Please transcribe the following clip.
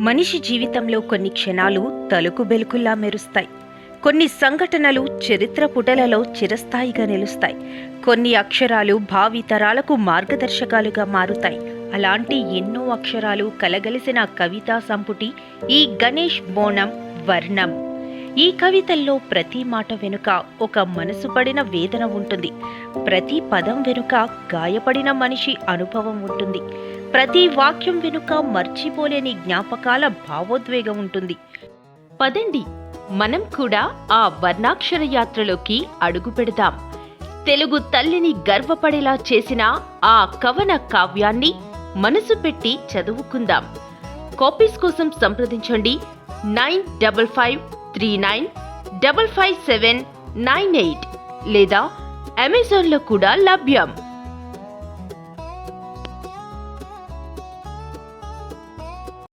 మనిషి జీవితంలో కొన్ని క్షణాలు తలుకు బెలుకుల్లా మెరుస్తాయి. కొన్ని సంఘటనలు చరిత్ర పుటలలో చిరస్థాయిగా నిలుస్తాయి. కొన్ని అక్షరాలు భావితరాలకు మార్గదర్శకాలుగా మారుతాయి. అలాంటి ఎన్నో అక్షరాలు కలగలిసిన కవితా సంపుటి ఈ గణేష్ బోనం వర్ణం. ఈ కవితల్లో ప్రతి మాట వెనుక ఒక మనసు పడిన వేదన ఉంటుంది. ప్రతి పదం వెనుక గాయపడిన మనిషి అనుభవం ఉంటుంది. ప్రతి వాక్యం వెనుక మర్చిపోలేని జ్ఞాపకాల భావోద్వేగం ఉంటుంది. పదండి మనం కూడా ఆ వర్ణాక్షర యాత్రలోకి అడుగు పెడదాం. తెలుగు తల్లిని గర్వపడేలా చేసిన ఆ కవన కావ్యాన్ని మనసు పెట్టి చదువుకుందాం. కాపీస్ కోసం సంప్రదించండి. Nine double five three nine double five seven nine eight లేదా అమెజాన్లో కూడా లభ్యం.